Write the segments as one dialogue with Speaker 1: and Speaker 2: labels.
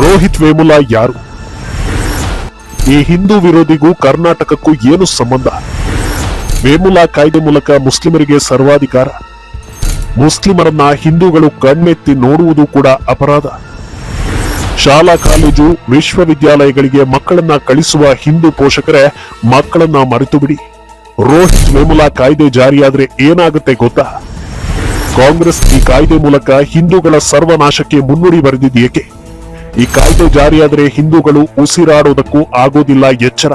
Speaker 1: ರೋಹಿತ್ ವೇಮುಲಾ ಯಾರು? ಈ ಹಿಂದೂ ವಿರೋಧಿಗೂ ಕರ್ನಾಟಕಕ್ಕೂ ಏನು ಸಂಬಂಧ? ವೇಮುಲಾ ಕಾಯ್ದೆ ಮೂಲಕ ಮುಸ್ಲಿಮರಿಗೆ ಸರ್ವಾಧಿಕಾರ? ಮುಸ್ಲಿಮರನ್ನ ಹಿಂದೂಗಳು ಕಣ್ಣೆತ್ತಿ ನೋಡುವುದು ಕೂಡ ಅಪರಾಧ. ಶಾಲಾ ಕಾಲೇಜು, ವಿಶ್ವವಿದ್ಯಾಲಯಗಳಿಗೆ ಮಕ್ಕಳನ್ನ ಕಳಿಸುವ ಹಿಂದೂ ಪೋಷಕರೇ, ಮಕ್ಕಳನ್ನ ಮರೆತು ಬಿಡಿ ರೋಹಿತ್ ವೇಮುಲಾ ಕಾಯ್ದೆ ಜಾರಿಯಾದ್ರೆ ಏನಾಗುತ್ತೆ ಗೊತ್ತಾ? ಕಾಂಗ್ರೆಸ್ ಈ ಕಾಯ್ದೆ ಮೂಲಕ ಹಿಂದೂಗಳ ಸರ್ವನಾಶಕ್ಕೆ ಮುನ್ನುಡಿ ಬರೆದಿದ್ದೇಕೆ ಈ ಕಾಯ್ದೆ ಜಾರಿಯಾದರೆ ಹಿಂದೂಗಳು ಉಸಿರಾಡೋದಕ್ಕೂ ಆಗೋದಿಲ್ಲ ಎಚ್ಚರ.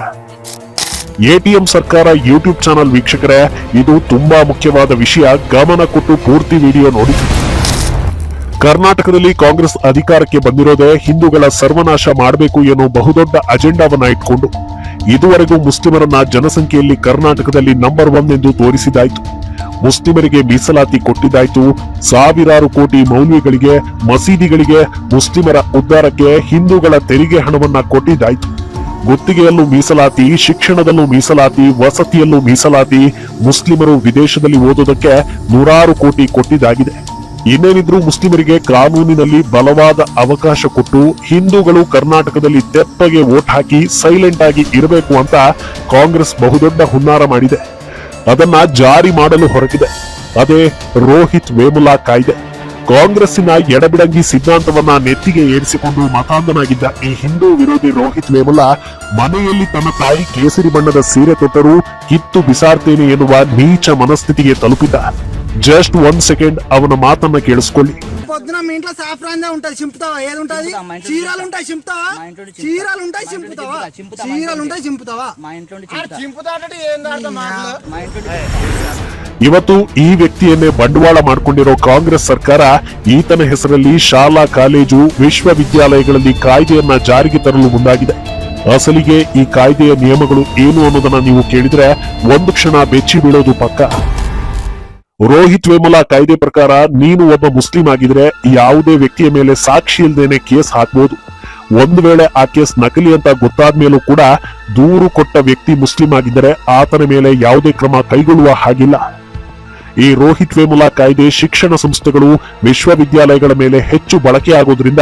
Speaker 1: ಎಟಿಎಂ ಸರ್ಕಾರ ಯೂಟ್ಯೂಬ್ ಚಾನಲ್ ವೀಕ್ಷಕರೇ, ಇದು ತುಂಬಾ ಮುಖ್ಯವಾದ ವಿಷಯ. ಗಮನ ಕೊಟ್ಟು ಪೂರ್ತಿ ವಿಡಿಯೋ ನೋಡಿ. ಕರ್ನಾಟಕದಲ್ಲಿ ಕಾಂಗ್ರೆಸ್ ಅಧಿಕಾರಕ್ಕೆ ಬಂದಿರೋದೇ ಹಿಂದೂಗಳ ಸರ್ವನಾಶ ಮಾಡಬೇಕು ಎನ್ನುವ ಬಹುದೊಡ್ಡ ಅಜೆಂಡಾವನ್ನ ಇಟ್ಕೊಂಡು. ಇದುವರೆಗೂ ಮುಸ್ಲಿಮರನ್ನ ಜನಸಂಖ್ಯೆಯಲ್ಲಿ ಕರ್ನಾಟಕದಲ್ಲಿ ನಂಬರ್ ಒನ್ ಎಂದು ತೋರಿಸಿದಾಯ್ತು. ಮುಸ್ಲಿಮರಿಗೆ ಮೀಸಲಾತಿ ಕೊಟ್ಟಿದ್ದಾಯ್ತು. ಸಾವಿರಾರು ಕೋಟಿ ಮೌಲ್ವಿಗಳಿಗೆ ಮಸೀದಿಗಳಿಗೆ ಮುಸ್ಲಿಮರ ಉದ್ಧಾರಕ್ಕೆ ಹಿಂದೂಗಳ ತೆರಿಗೆ ಹಣವನ್ನ ಕೊಟ್ಟಿದ್ದಾಯ್ತು. ಗುತ್ತಿಗೆಯಲ್ಲೂ ಮೀಸಲಾತಿ, ಶಿಕ್ಷಣದಲ್ಲೂ ಮೀಸಲಾತಿ, ವಸತಿಯಲ್ಲೂ ಮೀಸಲಾತಿ ಮುಸ್ಲಿಮರು ವಿದೇಶದಲ್ಲಿ ಓದೋದಕ್ಕೆ ನೂರಾರು ಕೋಟಿ ಕೊಟ್ಟಿದ್ದಾಗಿದೆ. ಇನ್ನೇನಿದ್ರೂ ಮುಸ್ಲಿಮರಿಗೆ ಕಾನೂನಿನಲ್ಲಿ ಬಲವಾದ ಅವಕಾಶ ಕೊಟ್ಟು ಹಿಂದೂಗಳು ಕರ್ನಾಟಕದಲ್ಲಿ ತೆಪ್ಪಗೆ ವೋಟ್ ಹಾಕಿ ಸೈಲೆಂಟ್ ಆಗಿ ಇರಬೇಕು ಅಂತ ಕಾಂಗ್ರೆಸ್ ಬಹುದೊಡ್ಡ ಹುನ್ನಾರ ಮಾಡಿದೆ. ಅದನ್ನ ಜಾರಿ ಮಾಡಲು ಹೊರಟಿದೆ ಅದೇ ರೋಹಿತ್ ವೇಮುಲಾ ಕಾಯ್ದೆ. ಕಾಂಗ್ರೆಸ್ಸಿನ ಎಡಬಿಡಂಗಿ ಸಿದ್ಧಾಂತವನ್ನ ನೆತ್ತಿಗೆ ಏರಿಸಿಕೊಂಡು ಮತಾಂಧನಾಗಿದ್ದ ಈ ಹಿಂದೂ ವಿರೋಧಿ ರೋಹಿತ್ ವೇಮುಲಾ ಮನೆಯಲ್ಲಿ ತನ್ನ ತಾಯಿ ಕೇಸರಿ ಬಣ್ಣದ ಸೀರೆ ತೊಟ್ಟರೂ ಕಿತ್ತು ಬಿಸಾಡ್ತೇನೆ ಎನ್ನುವ ನೀಚ ಮನಸ್ಥಿತಿಗೆ ತಲುಪಿದ್ದ. ಜಸ್ಟ್ ಒನ್ ಸೆಕೆಂಡ್ ಅವನ ಮಾತನ್ನ ಕೇಳಿಸ್ಕೊಳ್ಳಿ.
Speaker 2: పొద్దున మీ ఇంట్లో సాఫ్రాన్ ఉంటది చింపుతావా ఏది ఉంటది
Speaker 3: చింపుతా, మా ఇంట్లో
Speaker 2: చీరలు ఉంటాయి చింపుతావా
Speaker 3: మా ఇంట్లో చింపుతా.
Speaker 2: చీరలు ఉంటాయి
Speaker 3: మా ఇంట్లో
Speaker 2: చింపుతావా
Speaker 3: చింపుతా, చింపుతా, మా
Speaker 2: చీరలు
Speaker 3: ఇంట్లో
Speaker 2: ఉంటాయి చింపుతావా
Speaker 3: మా ఇంట్లో నుండి
Speaker 4: ఆడ
Speaker 3: చింపుతా.
Speaker 4: చింపుతాడంటే ఏంది అర్థం మాటలు
Speaker 3: మా ఇంట్లో నుండి
Speaker 1: ಇವತ್ತು ಈ ವ್ಯಕ್ತಿಯನ್ನೇ ಬಂಡವಾಳ ಮಾಡಿಕೊಂಡಿರೋ ಕಾಂಗ್ರೆಸ್ ಸರ್ಕಾರ ಈತನ ಹೆಸರಲ್ಲಿ ಶಾಲಾ ಕಾಲೇಜು ವಿಶ್ವವಿದ್ಯಾಲಯಗಳಲ್ಲಿ ಕಾಯ್ದೆಯನ್ನ ಜಾರಿಗೆ ತರಲು ಮುಂದಾಗಿದೆ ಅಸಲಿಗೆ ಈ ಕಾಯ್ದೆಯ ನಿಯಮಗಳು ಏನು ಅನ್ನೋದನ್ನ ನೀವು ಕೇಳಿದ್ರೆ ಒಂದು ಕ್ಷಣ ಬೆಚ್ಚಿ ಬೀಳೋದು ಪಕ್ಕ ರೋಹಿತ್ ವೇಮುಲಾ ಕಾಯ್ದೆ ಪ್ರಕಾರ ನೀನು ಒಬ್ಬ ಮುಸ್ಲಿಂ ಆಗಿದ್ರೆ ಯಾವುದೇ ವ್ಯಕ್ತಿಯ ಮೇಲೆ ಸಾಕ್ಷಿ ಇಲ್ದೇನೆ ಕೇಸ್ ಹಾಕ್ಬೋದು. ಒಂದು ವೇಳೆ ಆ ಕೇಸ್ ನಕಲಿ ಅಂತ ಗೊತ್ತಾದ ಮೇಲೂ ಕೂಡ ದೂರು ಕೊಟ್ಟ ವ್ಯಕ್ತಿ ಮುಸ್ಲಿಂ ಆಗಿದ್ದರೆ ಆತನ ಮೇಲೆ ಯಾವುದೇ ಕ್ರಮ ಕೈಗೊಳ್ಳುವ ಹಾಗಿಲ್ಲ. ಈ ರೋಹಿತ್ ವೇಮುಲಾ ಕಾಯ್ದೆ ಶಿಕ್ಷಣ ಸಂಸ್ಥೆಗಳು, ವಿಶ್ವವಿದ್ಯಾಲಯಗಳ ಮೇಲೆ ಹೆಚ್ಚು ಬಳಕೆಯಾಗೋದ್ರಿಂದ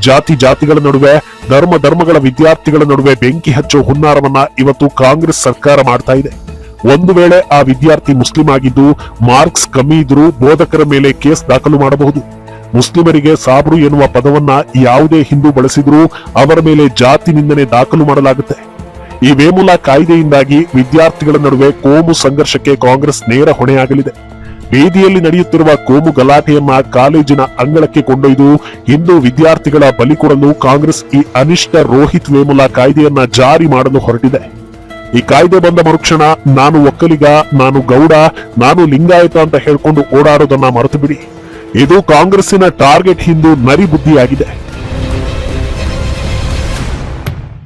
Speaker 1: ಜಾತಿ ಜಾತಿಗಳ ನಡುವೆ, ಧರ್ಮ ಧರ್ಮಗಳ ವಿದ್ಯಾರ್ಥಿಗಳ ನಡುವೆ ಬೆಂಕಿ ಹಚ್ಚೋ ಹುನ್ನಾರವನ್ನ ಇವತ್ತು ಕಾಂಗ್ರೆಸ್ ಸರ್ಕಾರ ಮಾಡ್ತಾ ಇದೆ. ಒಂದು ವೇಳೆ ಆ ವಿದ್ಯಾರ್ಥಿ ಮುಸ್ಲಿಂ ಆಗಿದ್ದು, ಮಾರ್ಕ್ಸ್ ಕಮ್ಮಿ ಇದ್ರೂ ಬೋಧಕರ ಮೇಲೆ ಕೇಸ್ ದಾಖಲು ಮಾಡಬಹುದು. ಮುಸ್ಲಿಮರಿಗೆ ಸಾಬ್ರು ಎನ್ನುವ ಪದವನ್ನ ಯಾವುದೇ ಹಿಂದೂ ಬಳಸಿದ್ರೂ ಅವರ ಮೇಲೆ ಜಾತಿ ನಿಂದನೆ ದಾಖಲು ಮಾಡಲಾಗುತ್ತೆ. ಈ ವೇಮುಲಾ ಕಾಯ್ದೆಯಿಂದಾಗಿ ವಿದ್ಯಾರ್ಥಿಗಳ ನಡುವೆ ಕೋಮು ಸಂಘರ್ಷಕ್ಕೆ ಕಾಂಗ್ರೆಸ್ ನೇರ ಹೊಣೆಯಾಗಲಿದೆ. ಬೀದಿಯಲ್ಲಿ ನಡೆಯುತ್ತಿರುವ ಕೋಮು ಗಲಾಟೆಯನ್ನ ಕಾಲೇಜಿನ ಅಂಗಳಕ್ಕೆ ಕೊಂಡೊಯ್ದು ಹಿಂದೂ ವಿದ್ಯಾರ್ಥಿಗಳ ಬಲಿ ಕೊಡಲು ಕಾಂಗ್ರೆಸ್ ಈ ಅನಿಷ್ಟ ರೋಹಿತ್ ವೇಮುಲಾ ಕಾಯ್ದೆಯನ್ನ ಜಾರಿ ಮಾಡಲು ಹೊರಟಿದೆ. ಈ ಕಾಯ್ದೆ ಬಂದ ಮರುಕ್ಷಣ ನಾನು ಒಕ್ಕಲಿಗ, ನಾನು ಗೌಡ, ನಾನು ಲಿಂಗಾಯತ ಅಂತ ಹೇಳ್ಕೊಂಡು ಓಡಾಡೋದನ್ನ ಮರೆತು ಬಿಡಿ. ಇದು ಕಾಂಗ್ರೆಸ್ಸಿನ ಟಾರ್ಗೆಟ್ ಹಿಂದೂ ನರಿ ಬುದ್ಧಿಯಾಗಿದೆ.